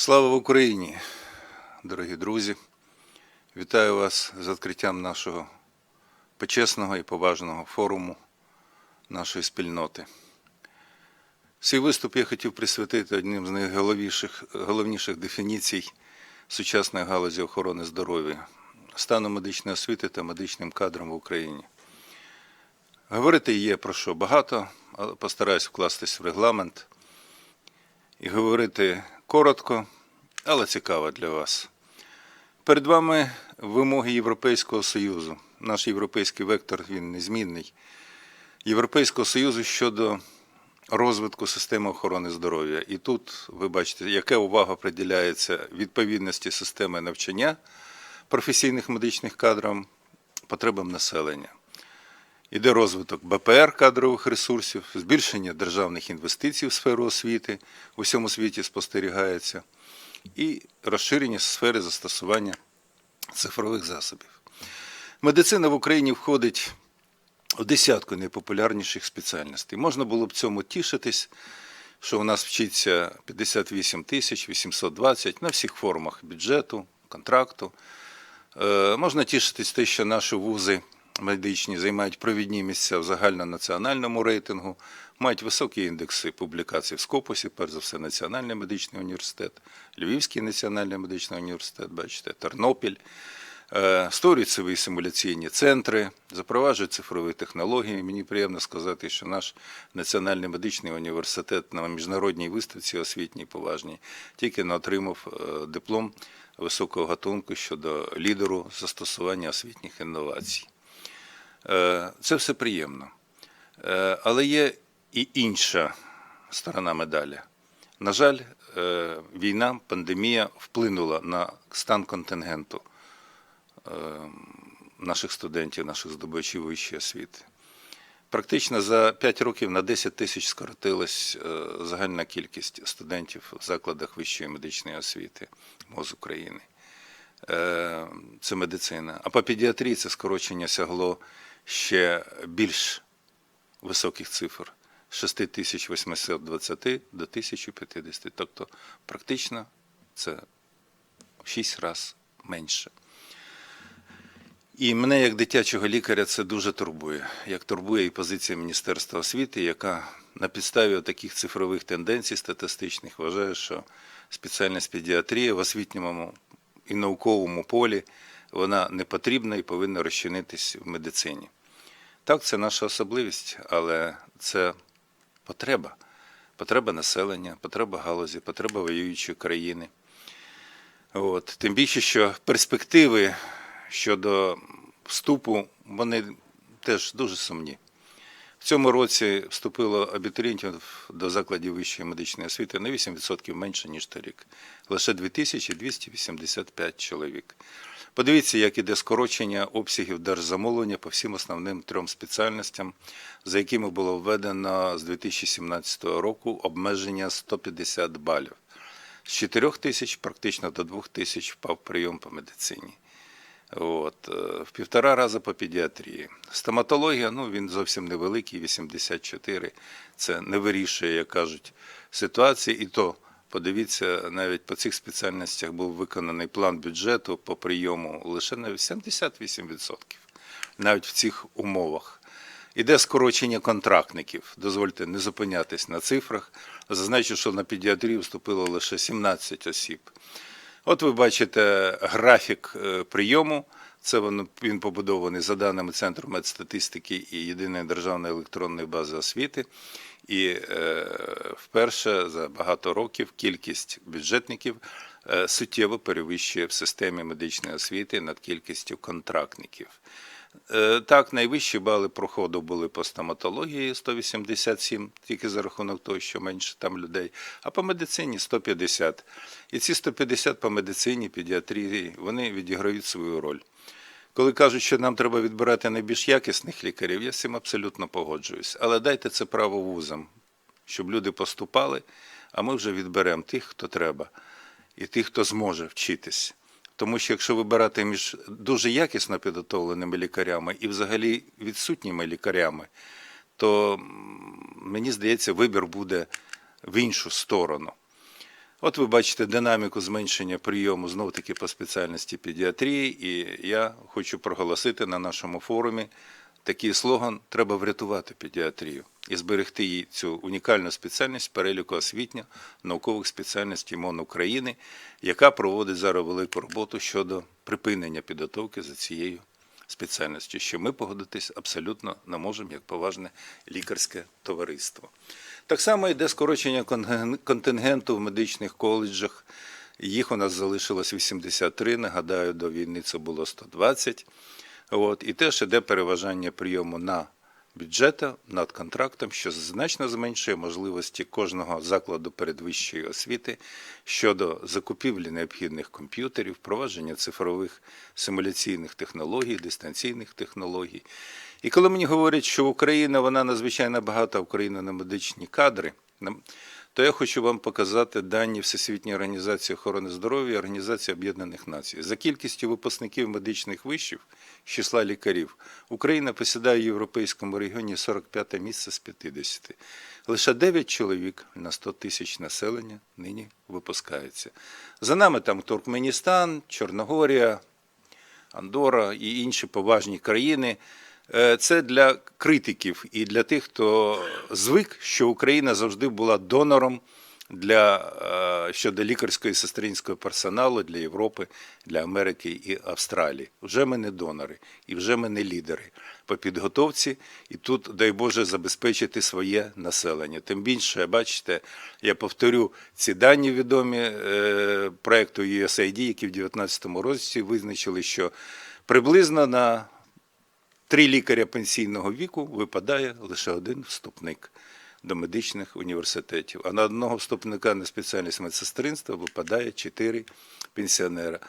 Слава Україні, дорогі друзі! Вітаю вас з відкриттям нашого почесного і поважного форуму нашої спільноти. Свій виступ я хотів присвятити одним з найголовніших головніших дефініцій сучасної галузі охорони здоров'я стану медичної освіти та медичним кадрам в Україні. Говорити є про що багато, але постараюсь вкластись в регламент і говорити коротко, але цікаво для вас. Перед вами вимоги Європейського Союзу. Наш європейський вектор він незмінний. Європейського Союзу щодо розвитку системи охорони здоров'я. І тут ви бачите, яка увага приділяється відповідності системи навчання професійних медичних кадрам потребам населення. Іде розвиток БПР кадрових ресурсів, збільшення державних інвестицій в сферу освіти у всьому світі спостерігається, і розширення сфери застосування цифрових засобів. Медицина в Україні входить у десятку найпопулярніших спеціальностей. Можна було б цьому тішитись, що у нас вчиться 58 тисяч 820 на всіх формах бюджету, контракту. Е, Можна тішитись те, що наші вузи медичні займають провідні місця в загальнонаціональному рейтингу, мають високі індекси публікацій в Скопусі, перш за все, Національний медичний університет, Львівський національний медичний університет, бачите, Тернопіль. Е, Створюють свої симуляційні центри, запроваджують цифрові технології. Мені приємно сказати, що наш Національний медичний університет на міжнародній виставці освітній поважній тільки не отримав е, диплом високого гатунку щодо лідеру застосування освітніх інновацій. Е, Це все приємно. Е, Але є і інша сторона медалі. На жаль, е, війна, пандемія вплинула на стан контингенту наших студентів, наших здобувачів вищої освіти. Практично за 5 років на 10 тисяч скоротилась загальна кількість студентів в закладах вищої медичної освіти МОЗ України. Це медицина. А по педіатрії це скорочення сягло ще більш високих цифр з 6820 до 1050. Тобто практично це в 6 разів менше. І мене, як дитячого лікаря, це дуже турбує. Як турбує і позиція Міністерства освіти, яка на підставі таких цифрових тенденцій статистичних вважає, що спеціальність педіатрії в освітньому і науковому полі вона не потрібна і повинна розчинитись в медицині. Так, це наша особливість, але це потреба. Потреба населення, потреба галузі, потреба воюючої країни. От. Тим більше, що перспективи щодо вступу, вони теж дуже сумні. В цьому році вступило абітурієнтів до закладів вищої медичної освіти на 8% менше, ніж торік. Лише 2285 чоловік. Подивіться, як іде скорочення обсягів держзамовлення по всім основним трьом спеціальностям, за якими було введено з 2017 року обмеження 150 балів. З 4 тисяч практично до 2 тисяч впав прийом по медицині. От, е, в півтора рази по педіатрії. Стоматологія, ну він зовсім невеликий, 84. Це не вирішує, як кажуть, ситуації. І то, подивіться, навіть по цих спеціальностях був виконаний план бюджету по прийому лише на 78%. Навіть в цих умовах. Іде скорочення контрактників. Дозвольте не зупинятись на цифрах. Зазначу, що на педіатрію вступило лише 17 осіб. От ви бачите графік е, прийому. Це він побудований за даними Центру медстатистики і єдиної державної електронної бази освіти. І е, вперше за багато років кількість бюджетників е, суттєво перевищує в системі медичної освіти над кількістю контрактників. Е, Так, найвищі бали проходу були по стоматології 187, тільки за рахунок того, що менше там людей, а по медицині 150. І ці 150 по медицині, педіатрії, вони відіграють свою роль. Коли кажуть, що нам треба відбирати найбільш якісних лікарів, я з цим абсолютно погоджуюсь. Але дайте це право вузам, щоб люди поступали, а ми вже відберемо тих, хто треба, і тих, хто зможе вчитись. Тому що якщо вибирати між дуже якісно підготовленими лікарями і взагалі відсутніми лікарями, то мені здається, вибір буде в іншу сторону. От ви бачите динаміку зменшення прийому знов таки по спеціальності педіатрії, і я хочу проголосити на нашому форумі такий слоган Треба врятувати педіатрію і зберегти їй цю унікальну спеціальність переліку освітньо наукових спеціальностей МОН України, яка проводить зараз велику роботу щодо припинення підготовки за цією спеціальністю, що ми погодитись абсолютно не можемо як поважне лікарське товариство. Так само йде скорочення контингенту в медичних коледжах. Їх у нас залишилось 83, нагадаю, до війни це було 120. От, і теж іде переважання прийому на бюджета над контрактом, що значно зменшує можливості кожного закладу передвищої освіти щодо закупівлі необхідних комп'ютерів, впровадження цифрових симуляційних технологій, дистанційних технологій. І коли мені говорять, що Україна вона надзвичайно багата, Україна на медичні кадри, то я хочу вам показати дані Всесвітньої організації охорони здоров'я Організації Об'єднаних Націй. За кількістю випускників медичних вишів з числа лікарів Україна посідає в європейському регіоні 45 місце з 50. Лише 9 чоловік на 100 тисяч населення нині випускаються. За нами там Туркменістан, Чорногорія, Андора і інші поважні країни. Е, Це для критиків і для тих, хто звик, що Україна завжди була донором для е, щодо лікарського і сестринського персоналу для Європи, для Америки і Австралії. Вже ми не донори, і вже ми не лідери по підготовці, і тут, дай Боже, забезпечити своє населення. Тим більше, бачите, я повторю ці дані відомі е, проекту USAID, які в 2019 році визначили, що приблизно на три лікаря пенсійного віку випадає лише один вступник до медичних університетів, а на одного вступника на спеціальність медсестринства випадає чотири пенсіонера.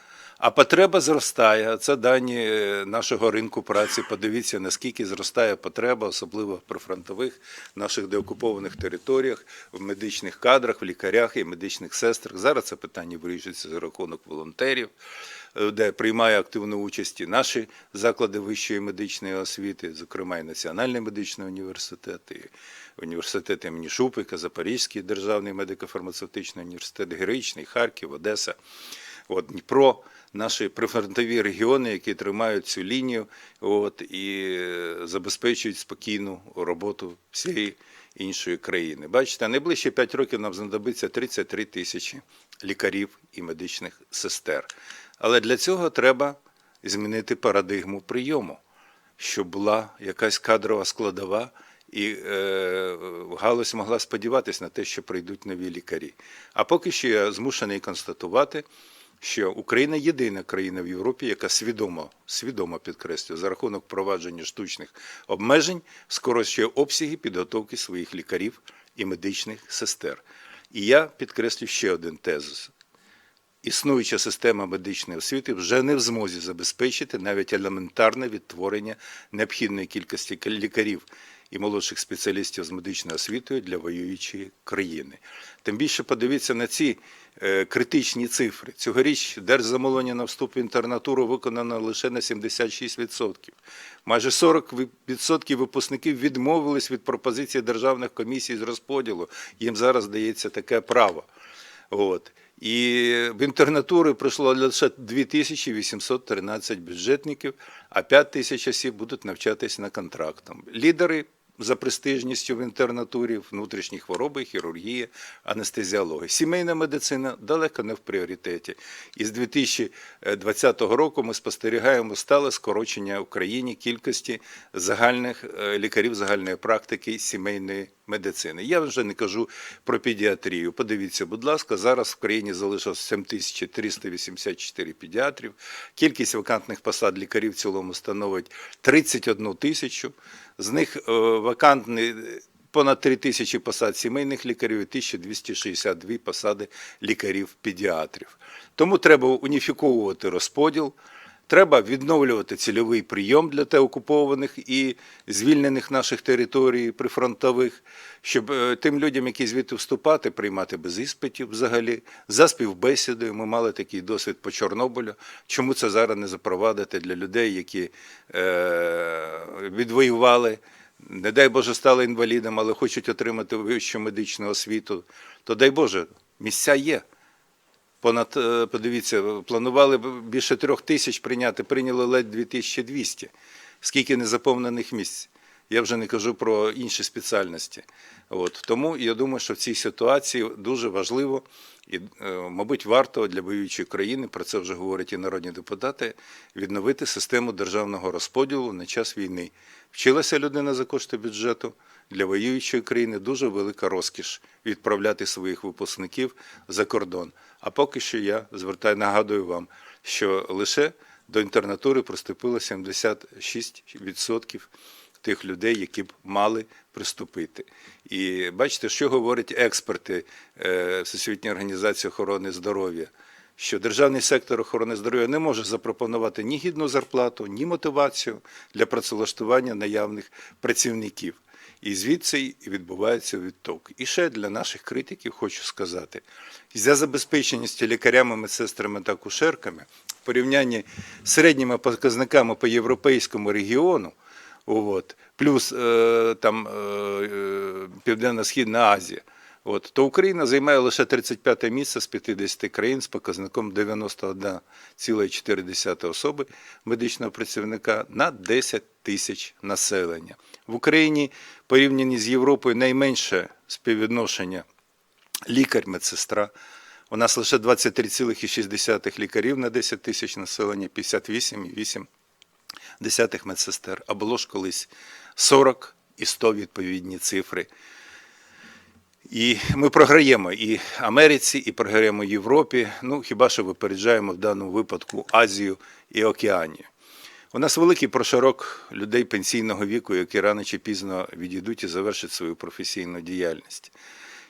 А потреба зростає. Це дані е, нашого ринку праці. Подивіться, наскільки зростає потреба, особливо в прифронтових наших деокупованих територіях, в медичних кадрах, в лікарях і медичних сестрах. Зараз це питання вирішується за рахунок волонтерів е, де приймає активну участь і наші заклади вищої медичної освіти, зокрема і Національний медичний університет, і університет імені Шупика, Запорізький державний медико-фармацевтичний університет, Героїчний, Харків, Одеса, от, Дніпро, наші прифронтові регіони, які тримають цю лінію от, і е, забезпечують спокійну роботу всієї іншої країни. Бачите, найближчі 5 років нам знадобиться 33 тисячі лікарів і медичних сестер. Але для цього треба змінити парадигму прийому, щоб була якась кадрова складова, і е, галузь могла сподіватися на те, що прийдуть нові лікарі. А поки що я змушений констатувати, що Україна єдина країна в Європі, яка свідомо, свідомо підкреслює за рахунок провадження штучних обмежень, скорочує обсяги підготовки своїх лікарів і медичних сестер. І я підкреслю ще один тезис існуюча система медичної освіти вже не в змозі забезпечити навіть елементарне відтворення необхідної кількості лікарів і молодших спеціалістів з медичною освітою для воюючої країни. Тим більше подивіться на ці е, критичні цифри. Цьогоріч держзамовлення на вступ в інтернатуру виконано лише на 76%. Майже 40% випускників відмовились від пропозиції державних комісій з розподілу. Їм зараз дається таке право. От. І в інтернатури пройшло лише 2813 бюджетників, а 5 тисяч осіб будуть навчатися на контрактам. Лідери за престижністю в інтернатурі, внутрішні хвороби, хірургія, анестезіологія. Сімейна медицина далеко не в пріоритеті. І з 2020 року ми спостерігаємо стале скорочення в країні кількості загальних е, лікарів загальної практики сімейної медицини. Я вже не кажу про педіатрію. Подивіться, будь ласка, зараз в країні залишилось 7384 педіатрів. Кількість вакантних посад лікарів в цілому становить 31 тисячу. З них е, вакантні понад 3 тисячі посад сімейних лікарів і 1262 посади лікарів-педіатрів. Тому треба уніфіковувати розподіл. Треба відновлювати цільовий прийом для деокупованих і звільнених наших територій прифронтових, щоб е, тим людям, які звідти вступати, приймати без іспитів взагалі, за співбесідою. Ми мали такий досвід по Чорнобилю. Чому це зараз не запровадити для людей, які е, відвоювали, не дай Боже, стали інвалідами, але хочуть отримати вищу медичну освіту, то дай Боже, місця є. Понад, е, подивіться, планували більше трьох тисяч прийняти, прийняли ледь 2200. Скільки незаповнених місць. Я вже не кажу про інші спеціальності. От. Тому я думаю, що в цій ситуації дуже важливо і, е, мабуть, варто для воюючої країни, про це вже говорять і народні депутати, відновити систему державного розподілу на час війни. Вчилася людина за кошти бюджету. Для воюючої країни дуже велика розкіш відправляти своїх випускників за кордон. А поки що я звертаю, нагадую вам, що лише до інтернатури приступило 76% тих людей, які б мали приступити. І бачите, що говорять експерти е, Всесвітньої організації охорони здоров'я. Що державний сектор охорони здоров'я не може запропонувати ні гідну зарплату, ні мотивацію для працевлаштування наявних працівників. І звідси відбувається відток. І ще для наших критиків хочу сказати: за забезпеченістю лікарями, медсестрами та кушерками в порівнянні з середніми показниками по європейському регіону, от, плюс е, там е, е, Південно-Східна Азія, от, то Україна займає лише 35 місце з 50 країн з показником 91,4 особи медичного працівника на 10 тисяч населення. В Україні порівняно з Європою найменше співвідношення лікар-медсестра. У нас лише 23,6 лікарів на 10 тисяч населення, 58,8 десятих медсестер, а було ж колись 40 і 100 відповідні цифри. І ми програємо і Америці, і програємо Європі. Ну хіба що випереджаємо в даному випадку Азію і Океанію. У нас великий прошарок людей пенсійного віку, які рано чи пізно відійдуть і завершать свою професійну діяльність.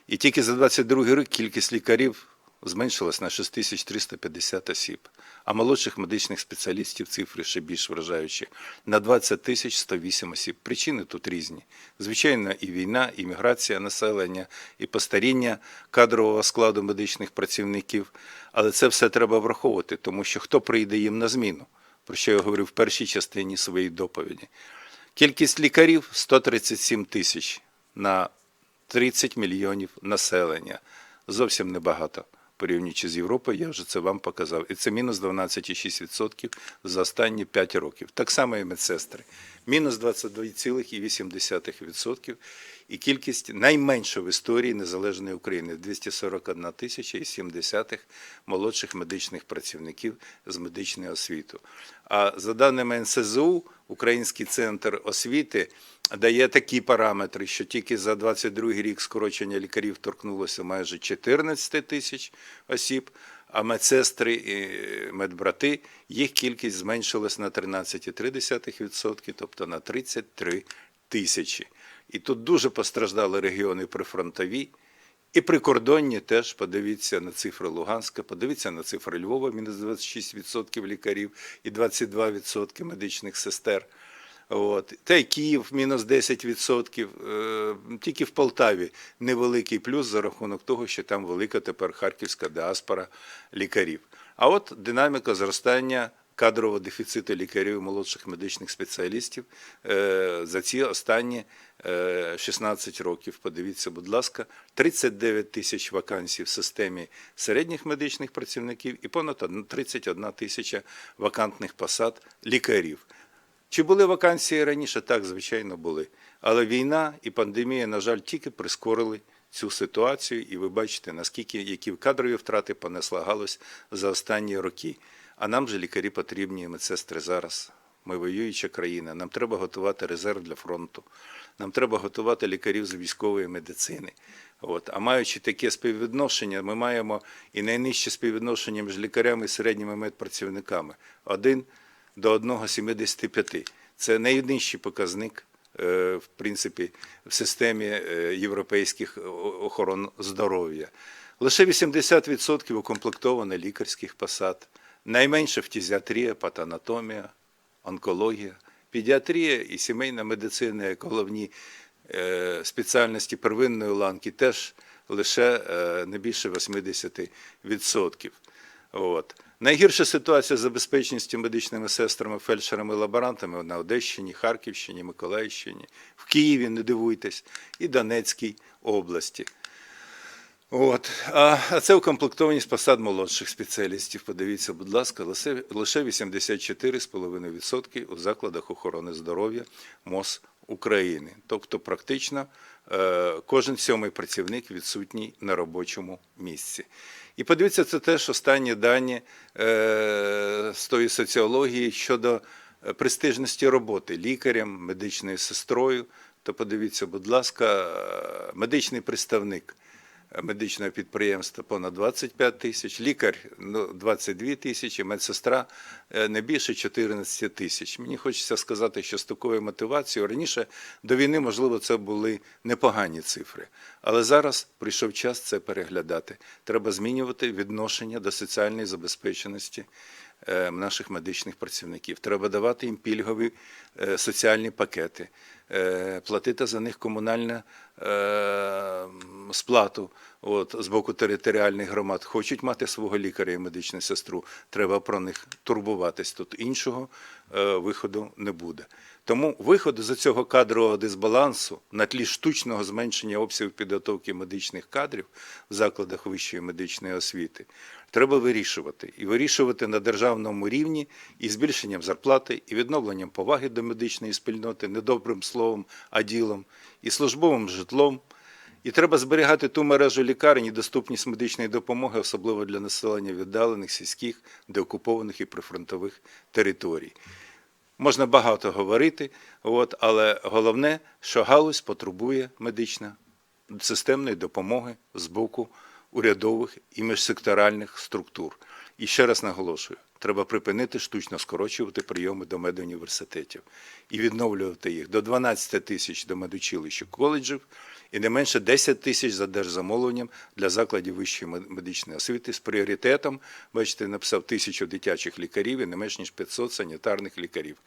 І тільки за 22 рік кількість лікарів зменшилась на 6350 осіб, а молодших медичних спеціалістів цифри ще більш вражаючі на 20 тисяч 108 осіб. Причини тут різні. Звичайно, і війна, і міграція населення, і постаріння кадрового складу медичних працівників. Але це все треба враховувати, тому що хто прийде їм на зміну, про що я говорив в першій частині своєї доповіді. Кількість лікарів 137 тисяч на 30 мільйонів населення. Зовсім небагато порівнюючи з Європою, я вже це вам показав. І це мінус 12,6% за останні 5 років. Так само і медсестри. Мінус 22,8%. І кількість найменша в історії незалежної України 241 тисяча і 7 десятих молодших медичних працівників з медичної освіти. А за даними НСЗУ, Український центр освіти дає такі параметри, що тільки за 22 рік скорочення лікарів торкнулося майже 14 тисяч осіб, а медсестри і медбрати, їх кількість зменшилась на 13,3%, тобто на 33 тисячі. І тут дуже постраждали регіони прифронтові. І прикордонні теж подивіться на цифри Луганська, подивіться на цифри Львова, мінус 26% лікарів і 22% медичних сестер. От. Та й Київ мінус 10%. Е, Тільки в Полтаві невеликий плюс за рахунок того, що там велика тепер харківська діаспора лікарів. А от динаміка зростання кадрового дефіциту лікарів і молодших медичних спеціалістів е, за ці останні е, 16 років. Подивіться, будь ласка, 39 тисяч вакансій в системі середніх медичних працівників і понад 31 тисяча вакантних посад лікарів. Чи були вакансії раніше? Так, звичайно, були. Але війна і пандемія, на жаль, тільки прискорили цю ситуацію, і ви бачите, наскільки які кадрові втрати понесла галузь за останні роки. А нам же лікарі потрібні медсестри зараз. Ми воююча країна. Нам треба готувати резерв для фронту. Нам треба готувати лікарів з військової медицини. От. А маючи таке співвідношення, ми маємо і найнижче співвідношення між лікарями і середніми медпрацівниками. Один до 1,75. Це найнижчий показник, е, в принципі, в системі е, європейських охорон здоров'я. Лише 80% укомплектовано лікарських посад. Найменше фтізіатрія, патанатомія, онкологія, педіатрія і сімейна медицина, як головні е, спеціальності первинної ланки, теж лише не більше 80%. От. Найгірша ситуація з забезпеченістю медичними сестрами, фельдшерами, лаборантами на Одещині, Харківщині, Миколаївщині, в Києві, не дивуйтесь, і Донецькій області. От. А, а це укомплектованість посад молодших спеціалістів. Подивіться, будь ласка, лише, лише 84,5% у закладах охорони здоров'я МОЗ України. Тобто, практично е, кожен сьомий працівник відсутній на робочому місці. І подивіться, це теж останні дані е, з тої соціології щодо е, престижності роботи лікарем, медичною сестрою. То подивіться, будь ласка, медичний представник медичного підприємства понад 25 тисяч, лікар ну, 22 тисячі, медсестра е, не більше 14 тисяч. Мені хочеться сказати, що з такою мотивацією раніше до війни, можливо, це були непогані цифри. Але зараз прийшов час це переглядати. Треба змінювати відношення до соціальної забезпеченості наших медичних працівників. Треба давати їм пільгові е, соціальні пакети, е, платити за них комунальну е, сплату от, з боку територіальних громад. Хочуть мати свого лікаря і медичну сестру, треба про них турбуватись. Тут іншого е, виходу не буде. Тому виходу з цього кадрового дисбалансу на тлі штучного зменшення обсягів підготовки медичних кадрів в закладах вищої медичної освіти треба вирішувати. І вирішувати на державному рівні і збільшенням зарплати, і відновленням поваги до медичної спільноти, не добрим словом, а ділом, і службовим житлом. І треба зберігати ту мережу лікарень і доступність медичної допомоги, особливо для населення віддалених, сільських, деокупованих і прифронтових територій. Можна багато говорити, от, але головне, що галузь потребує медична системної допомоги з боку урядових і міжсекторальних структур. І ще раз наголошую, треба припинити штучно скорочувати прийоми до медуніверситетів і відновлювати їх до 12 тисяч до медучилищ і коледжів і не менше 10 тисяч за держзамовленням для закладів вищої медичної освіти з пріоритетом, бачите, написав тисячу дитячих лікарів і не менш ніж 500 санітарних лікарів.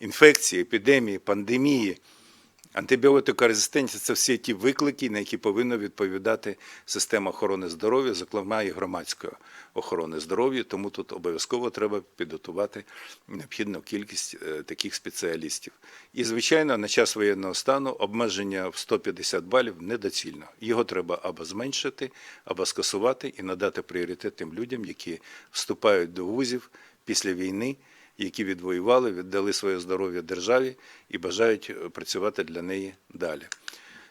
Інфекції, епідемії, пандемії, Антибіотикорезистенція це всі ті виклики, на які повинна відповідати система охорони здоров'я, зокрема і громадської охорони здоров'я. Тому тут обов'язково треба підготувати необхідну кількість е, таких спеціалістів. І, звичайно, на час воєнного стану обмеження в 150 балів недоцільно. Його треба або зменшити, або скасувати і надати пріоритет тим людям, які вступають до вузів після війни які відвоювали, віддали своє здоров'я державі і бажають е, працювати для неї далі.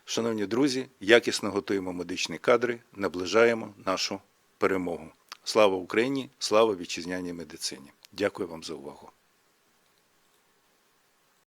Шановні друзі, якісно готуємо медичні кадри, наближаємо нашу перемогу. Слава Україні! Слава вітчизняній медицині! Дякую вам за увагу.